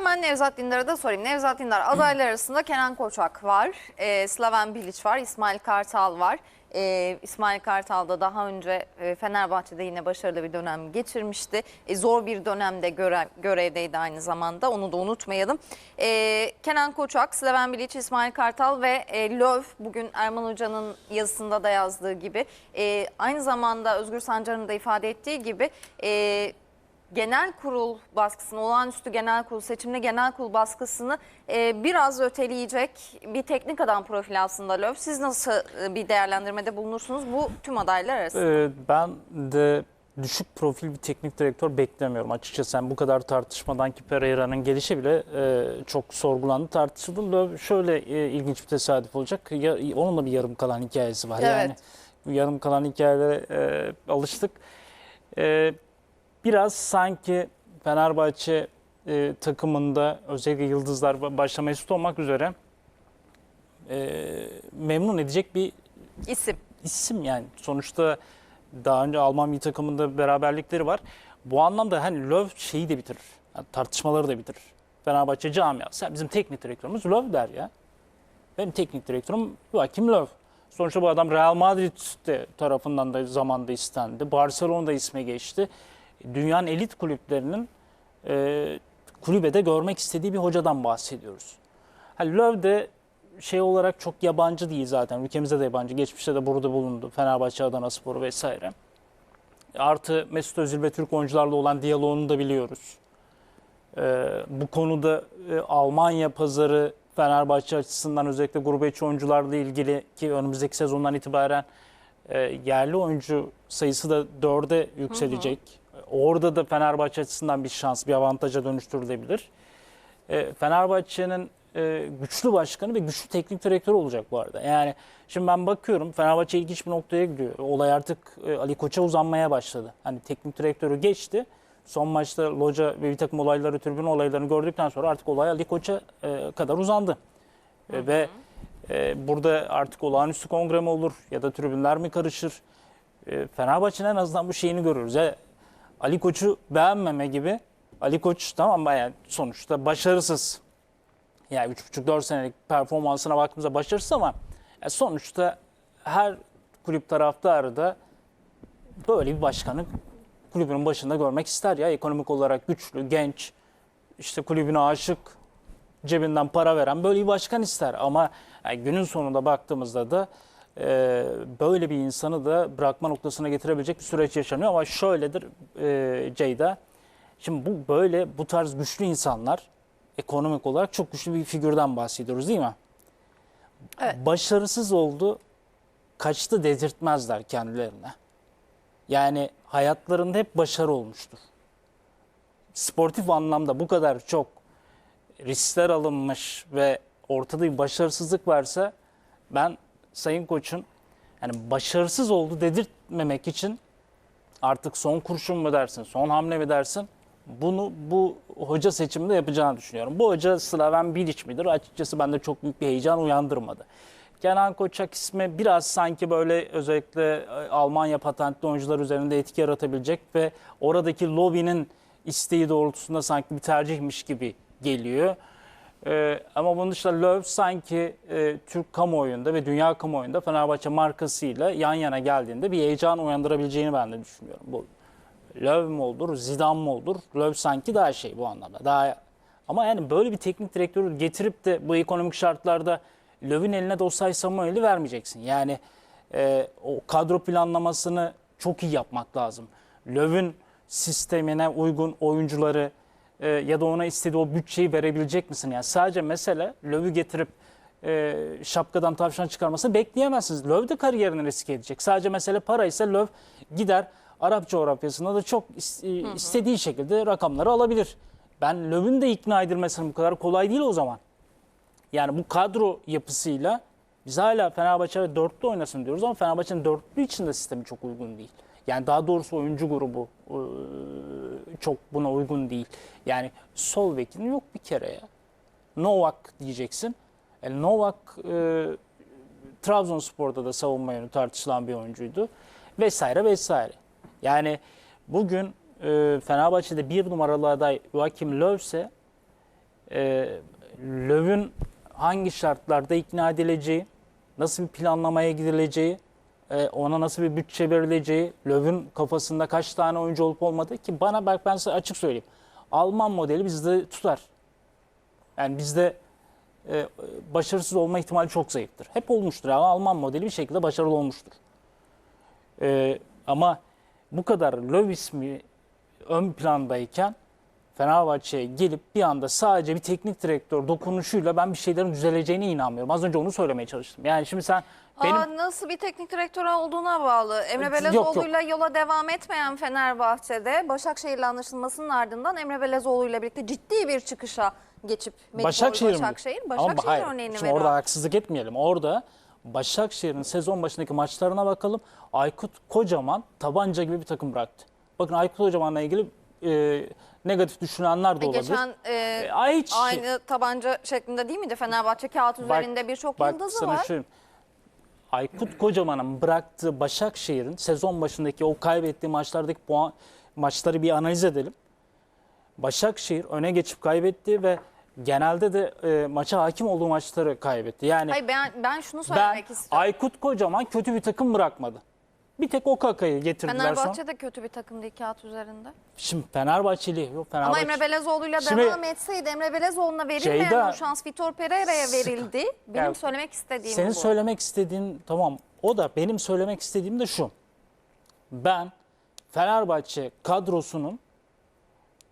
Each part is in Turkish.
Hemen Nevzat Dindar'a da sorayım. Nevzat Dindar adaylar arasında Kenan Koçak var, e, Slaven Bilic var, İsmail Kartal var. E, İsmail Kartal da daha önce e, Fenerbahçe'de yine başarılı bir dönem geçirmişti. E, zor bir dönemde görev, görevdeydi aynı zamanda onu da unutmayalım. E, Kenan Koçak, Slaven Bilic, İsmail Kartal ve e, Löw bugün Erman Hoca'nın yazısında da yazdığı gibi e, aynı zamanda Özgür Sancar'ın da ifade ettiği gibi e, genel kurul baskısını, olağanüstü genel kurul, seçimli genel kurul baskısını e, biraz öteleyecek bir teknik adam profili aslında Löw. Siz nasıl e, bir değerlendirmede bulunursunuz bu tüm adaylar arasında? Ee, ben de düşük profil bir teknik direktör beklemiyorum açıkçası. Yani bu kadar tartışmadan ki Pereira'nın gelişi bile e, çok sorgulandı, tartışıldı. Löw şöyle e, ilginç bir tesadüf olacak. Ya, onun da bir yarım kalan hikayesi var. Evet. Yani yarım kalan hikayelere e, alıştık. E, biraz sanki Fenerbahçe e, takımında özellikle yıldızlar başta Mesut olmak üzere e, memnun edecek bir İsim. isim yani. Sonuçta daha önce Alman bir takımında beraberlikleri var. Bu anlamda hani Löw şeyi de bitirir. Yani tartışmaları da bitirir. Fenerbahçe camiası. "Ya Bizim teknik direktörümüz Löw der ya. Benim teknik direktörüm Joachim Löw. Sonuçta bu adam Real Madrid tarafından da zamanda istendi. Barcelona'da isme geçti. Dünyanın elit kulüplerinin e, kulübede görmek istediği bir hocadan bahsediyoruz. Hani Löw de şey olarak çok yabancı değil zaten. Ülkemizde de yabancı. Geçmişte de burada bulundu. Fenerbahçe, Adana Sporu vesaire. Artı Mesut Özil ve Türk oyuncularla olan diyaloğunu da biliyoruz. Ee, bu konuda e, Almanya pazarı Fenerbahçe açısından özellikle grubu içi oyuncularla ilgili ki önümüzdeki sezondan itibaren e, yerli oyuncu sayısı da dörde yükselecek. Orada da Fenerbahçe açısından bir şans, bir avantaja dönüştürülebilir. E, Fenerbahçe'nin e, güçlü başkanı ve güçlü teknik direktörü olacak bu arada. Yani şimdi ben bakıyorum Fenerbahçe ilginç bir noktaya gidiyor. Olay artık e, Ali Koç'a uzanmaya başladı. Hani teknik direktörü geçti. Son maçta Loca ve bir takım olayları, tribün olaylarını gördükten sonra artık olay Ali Koç'a e, kadar uzandı. E, ve e, burada artık olağanüstü kongre mi olur ya da tribünler mi karışır? E, Fenerbahçe'nin en azından bu şeyini görüyoruz. Ya, Ali Koç'u beğenmeme gibi. Ali Koç tamam mı? Yani sonuçta başarısız. Yani 3,5-4 senelik performansına baktığımızda başarısız ama ya sonuçta her kulüp taraftarı da böyle bir başkanı kulübünün başında görmek ister ya. Ekonomik olarak güçlü, genç, işte kulübüne aşık, cebinden para veren böyle bir başkan ister. Ama yani günün sonunda baktığımızda da e, böyle bir insanı da bırakma noktasına getirebilecek bir süreç yaşanıyor. Ama şöyledir e, Ceyda. Şimdi bu böyle bu tarz güçlü insanlar ekonomik olarak çok güçlü bir figürden bahsediyoruz değil mi? Evet. Başarısız oldu, kaçtı dedirtmezler kendilerine. Yani hayatlarında hep başarı olmuştur. Sportif anlamda bu kadar çok riskler alınmış ve ortada bir başarısızlık varsa ben Sayın Koç'un yani başarısız oldu dedirtmemek için artık son kurşun mu dersin, son hamle mi dersin? Bunu bu hoca seçiminde yapacağını düşünüyorum. Bu hoca Slaven Bilic midir? Açıkçası bende çok büyük bir heyecan uyandırmadı. Kenan Koçak ismi biraz sanki böyle özellikle e, Almanya patentli oyuncular üzerinde etki yaratabilecek ve oradaki lobinin isteği doğrultusunda sanki bir tercihmiş gibi geliyor. Ee, ama bunun dışında Löw sanki e, Türk kamuoyunda ve dünya kamuoyunda Fenerbahçe markasıyla yan yana geldiğinde bir heyecan uyandırabileceğini ben de düşünüyorum. Bu Löw mu olur, Zidane mı olur? Löw sanki daha şey bu anlamda. Daha ama yani böyle bir teknik direktörü getirip de bu ekonomik şartlarda Löw'ün eline de Osay Samuel'i vermeyeceksin. Yani e, o kadro planlamasını çok iyi yapmak lazım. Löw'ün sistemine uygun oyuncuları e, ya da ona istediği o bütçeyi verebilecek misin? Yani sadece mesele Löw'ü getirip e, şapkadan tavşan çıkarmasını bekleyemezsiniz. Löw de kariyerini riske edecek. Sadece mesele para ise Löw gider Arap coğrafyasında da çok is- istediği şekilde rakamları alabilir. Ben Löw'ün de ikna edilmesinin bu kadar kolay değil o zaman. Yani bu kadro yapısıyla biz hala Fenerbahçe dörtlü oynasın diyoruz ama Fenerbahçe'nin dörtlü için de sistemi çok uygun değil. Yani daha doğrusu oyuncu grubu e, çok buna uygun değil. Yani sol bekin yok bir kere ya. Novak diyeceksin. E, Novak e, Trabzonspor'da da savunma yönü tartışılan bir oyuncuydu. Vesaire vesaire. Yani bugün e, Fenerbahçe'de bir numaralı aday Joachim Löw ise e, Löw'ün hangi şartlarda ikna edileceği, nasıl bir planlamaya gidileceği, e, ona nasıl bir bütçe verileceği, Löw'ün kafasında kaç tane oyuncu olup olmadığı ki bana bak ben size açık söyleyeyim. Alman modeli bizde tutar. Yani bizde e, başarısız olma ihtimali çok zayıftır. Hep olmuştur. Yani Alman modeli bir şekilde başarılı olmuştur. E, ama bu kadar Löw ismi ön plandayken Fenerbahçe'ye gelip bir anda sadece bir teknik direktör dokunuşuyla ben bir şeylerin düzeleceğine inanmıyorum. Az önce onu söylemeye çalıştım. Yani şimdi sen benim Aa, nasıl bir teknik direktör olduğuna bağlı. Emre Belezoğlu'yla yola devam etmeyen Fenerbahçe'de Başakşehir'le anlaşılmasının ardından Emre Belezoğlu'yla birlikte ciddi bir çıkışa geçip Medipol Başakşehir mi? Başakşehir, Ama Başakşehir hayır, örneğini şimdi veriyor. orada haksızlık etmeyelim. Orada Başakşehir'in sezon başındaki maçlarına bakalım. Aykut Kocaman tabanca gibi bir takım bıraktı. Bakın Aykut Kocaman'la ilgili e, negatif düşünenler de E, olabilir. Geçen e, E, ay hiç- aynı tabanca şeklinde değil miydi Fenerbahçe kağıt üzerinde birçok bak yıldızı sana var. şöyle- Aykut Kocaman'ın bıraktığı Başakşehir'in sezon başındaki o kaybettiği maçlardaki puan maçları bir analiz edelim. Başakşehir öne geçip kaybetti ve genelde de e, maça hakim olduğu maçları kaybetti. Yani Hayır ben ben şunu ben söylemek istiyorum. Aykut Kocaman kötü bir takım bırakmadı. Bir tek o kakayı getirdiler sonra. Fenerbahçe de kötü bir takım değil kağıt üzerinde. Şimdi Fenerbahçeli yok Ama Fenerbahçe. Emre Belezoğlu'yla Şimdi- devam etseydi Emre Belezoğlu'na verilmeyen Ceyda- o şans Vitor Pereira'ya verildi. Benim Yani söylemek istediğim Senin bu. söylemek istediğin tamam o da benim söylemek istediğim de şu. Ben Fenerbahçe kadrosunun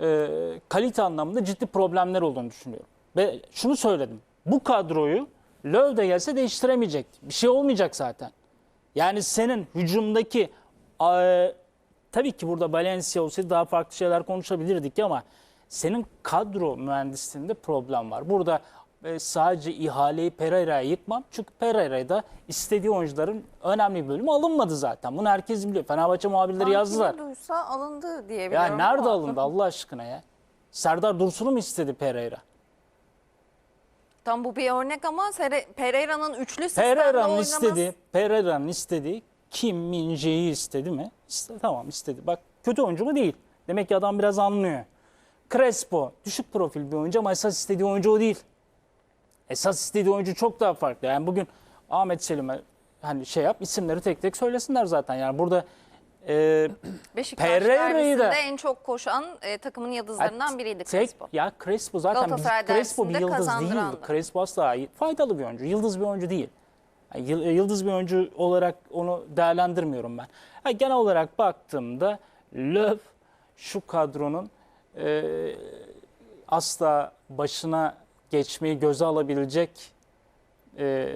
e, kalite anlamında ciddi problemler olduğunu düşünüyorum. Ve şunu söyledim. Bu kadroyu Löw de gelse değiştiremeyecek. Bir şey olmayacak zaten. Yani senin hücumdaki e, tabii ki burada Valencia olsaydı daha farklı şeyler konuşabilirdik ama senin kadro mühendisliğinde problem var. Burada e, sadece ihaleyi Pereira'ya yıkmam. Çünkü Pereira'da istediği oyuncuların önemli bölümü alınmadı zaten. Bunu herkes biliyor. Fenerbahçe muhabirleri Sanki yazdılar. duysa alındı diye Ya biliyorum. nerede ama- alındı Allah aşkına ya? Serdar Dursun'u mu istedi Pereira? Tam bu bir örnek ama Sere- Pereira'nın üçlü sistemde Pereira'nın oynaması. istediği, Pereira'nın istediği Kim Min-jae'yi istedi mi? İste, tamam istedi. Bak kötü oyuncu mu değil. Demek ki adam biraz anlıyor. Crespo düşük profil bir oyuncu ama esas istediği oyuncu o değil. Esas istediği oyuncu çok daha farklı. Yani bugün Ahmet Selim'e hani şey yap isimleri tek tek söylesinler zaten. Yani burada e, Beşiktaş Pereira'yı derbisinde da- en çok koşan e, takımın yıldızlarından biriydi tek, Crespo. ya Crespo zaten Galatasaray Crespo bir derbisinde yıldız değil. da. Crespo asla faydalı bir oyuncu. Yıldız bir oyuncu değil. Yani yıl- yıldız bir oyuncu olarak onu değerlendirmiyorum ben. Ha, genel olarak baktığımda Löw şu kadronun e, asla başına geçmeyi göze alabilecek e,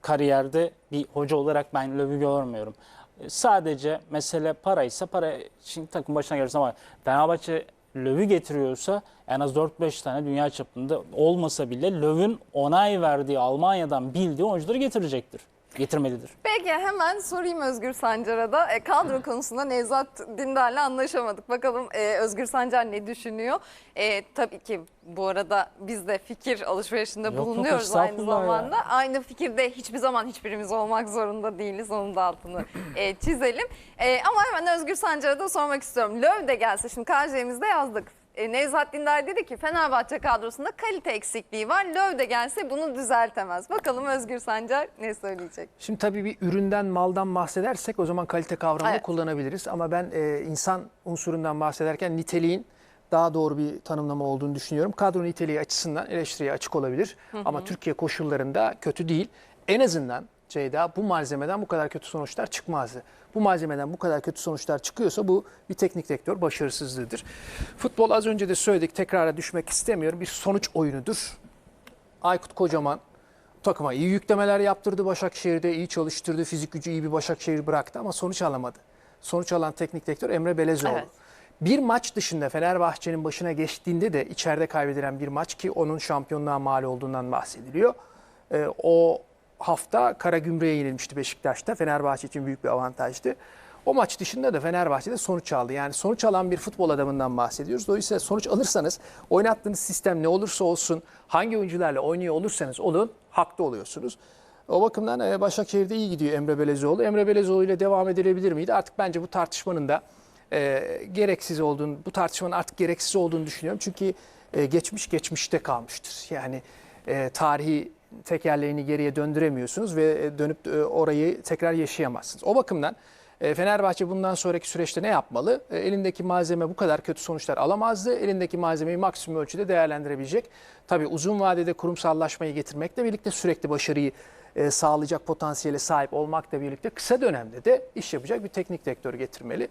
kariyerde bir hoca olarak ben Löw'ü görmüyorum. E, Sadece mesele para ise para için takım başına gelirse ama Fenerbahçe Löw'ü getiriyorsa en az 4-5 tane dünya çapında olmasa bile Löw'ün onay verdiği Almanya'dan bildiği oyuncuları getirecektir. Getirmelidir. Peki hemen sorayım Özgür Sancar'a da. E, kadro konusunda Nevzat Dindar'la anlaşamadık. Bakalım e, Özgür Sancar ne düşünüyor? E, tabii ki bu arada biz de fikir alışverişinde Yok, yok, bulunuyoruz aynı estağfurullah ya. zamanda. Aynı fikirde hiçbir zaman hiçbirimiz olmak zorunda değiliz. Onun da altını e, çizelim. E, ama hemen Özgür Sancar'a da sormak istiyorum. Löw de gelse şimdi karşımızda yazdık. E, Nevzat Dindar dedi ki Fenerbahçe kadrosunda kalite eksikliği var. Löw de gelse bunu düzeltemez. Bakalım Özgür Sancar ne söyleyecek? Şimdi tabii bir üründen, maldan bahsedersek o zaman kalite kavramını Evet. kullanabiliriz. Ama ben e, insan unsurundan bahsederken niteliğin daha doğru bir tanımlama olduğunu düşünüyorum. Kadro niteliği açısından eleştiriye açık olabilir. Ama Türkiye koşullarında kötü değil. En azından Ceyda bu malzemeden bu kadar kötü sonuçlar çıkmazdı. Bu malzemeden bu kadar kötü sonuçlar çıkıyorsa bu bir teknik direktör başarısızlığıdır. Futbol az önce de söyledik tekrara düşmek istemiyorum. Bir sonuç oyunudur. Aykut Kocaman takıma iyi yüklemeler yaptırdı Başakşehir'de, iyi çalıştırdı, fizik gücü iyi bir Başakşehir bıraktı ama sonuç alamadı. Sonuç alan teknik direktör Emre Belezoğlu. Evet. Bir maç dışında Fenerbahçe'nin başına geçtiğinde de içeride kaybedilen bir maç ki onun şampiyonluğa mal olduğundan bahsediliyor. Ee, o hafta Karagümrük'e yenilmişti Beşiktaş'ta. Fenerbahçe için büyük bir avantajdı. O maç dışında da Fenerbahçe'de sonuç aldı. Yani sonuç alan bir futbol adamından bahsediyoruz. Dolayısıyla sonuç alırsanız oynattığınız sistem ne olursa olsun, hangi oyuncularla oynuyor olursanız olun, haklı oluyorsunuz. O bakımdan e, Başakşehir'de iyi gidiyor Emre Belezoğlu. Emre Belezoğlu ile devam edilebilir miydi? Artık bence bu tartışmanın da e, gereksiz olduğunu, bu tartışmanın artık gereksiz olduğunu düşünüyorum. Çünkü e, geçmiş geçmişte kalmıştır. Yani e, tarihi tekerleğini geriye döndüremiyorsunuz ve e, dönüp e, orayı tekrar yaşayamazsınız. O bakımdan e, Fenerbahçe bundan sonraki süreçte ne yapmalı? Elindeki malzeme bu kadar kötü sonuçlar alamazdı. Elindeki malzemeyi maksimum ölçüde değerlendirebilecek. Tabii uzun vadede kurumsallaşmayı getirmekle birlikte sürekli başarıyı sağlayacak potansiyele sahip olmakla birlikte kısa dönemde de iş yapacak bir teknik direktör getirmeli.